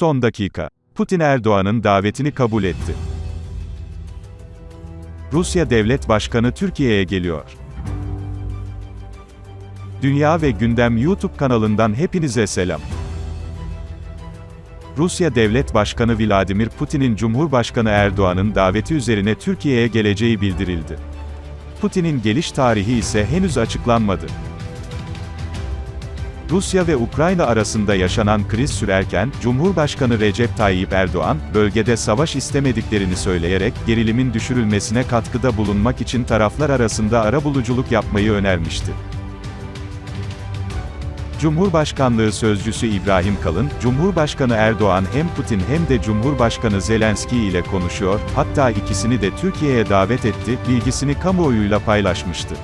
Son dakika. Putin Erdoğan'ın davetini kabul etti. Rusya Devlet Başkanı Türkiye'ye geliyor. Dünya ve Gündem YouTube kanalından hepinize selam. Rusya Devlet Başkanı Vladimir Putin'in Cumhurbaşkanı Erdoğan'ın daveti üzerine Türkiye'ye geleceği bildirildi. Putin'in geliş tarihi ise henüz açıklanmadı. Rusya ve Ukrayna arasında yaşanan kriz sürerken, Cumhurbaşkanı Recep Tayyip Erdoğan, bölgede savaş istemediklerini söyleyerek, gerilimin düşürülmesine katkıda bulunmak için taraflar arasında arabuluculuk yapmayı önermişti. Cumhurbaşkanlığı Sözcüsü İbrahim Kalın, Cumhurbaşkanı Erdoğan hem Putin hem de Cumhurbaşkanı Zelenski ile konuşuyor, hatta ikisini de Türkiye'ye davet etti, bilgisini kamuoyuyla paylaşmıştı.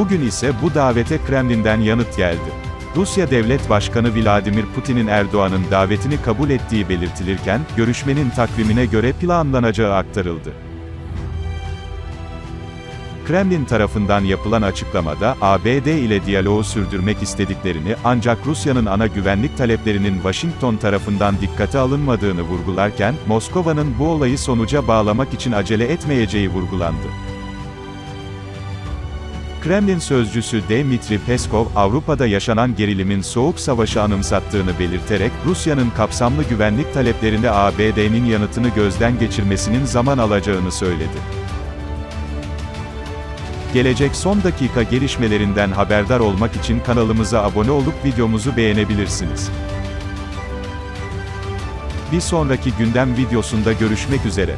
Bugün ise bu davete Kremlin'den yanıt geldi. Rusya Devlet Başkanı Vladimir Putin'in Erdoğan'ın davetini kabul ettiği belirtilirken, görüşmenin takvimine göre planlanacağı aktarıldı. Kremlin tarafından yapılan açıklamada, ABD ile diyaloğu sürdürmek istediklerini ancak Rusya'nın ana güvenlik taleplerinin Washington tarafından dikkate alınmadığını vurgularken, Moskova'nın bu olayı sonuca bağlamak için acele etmeyeceği vurgulandı. Kremlin sözcüsü Dmitri Peskov, Avrupa'da yaşanan gerilimin soğuk savaşı anımsattığını belirterek, Rusya'nın kapsamlı güvenlik taleplerine ABD'nin yanıtını gözden geçirmesinin zaman alacağını söyledi. Gelecek son dakika gelişmelerinden haberdar olmak için kanalımıza abone olup videomuzu beğenebilirsiniz. Bir sonraki gündem videosunda görüşmek üzere.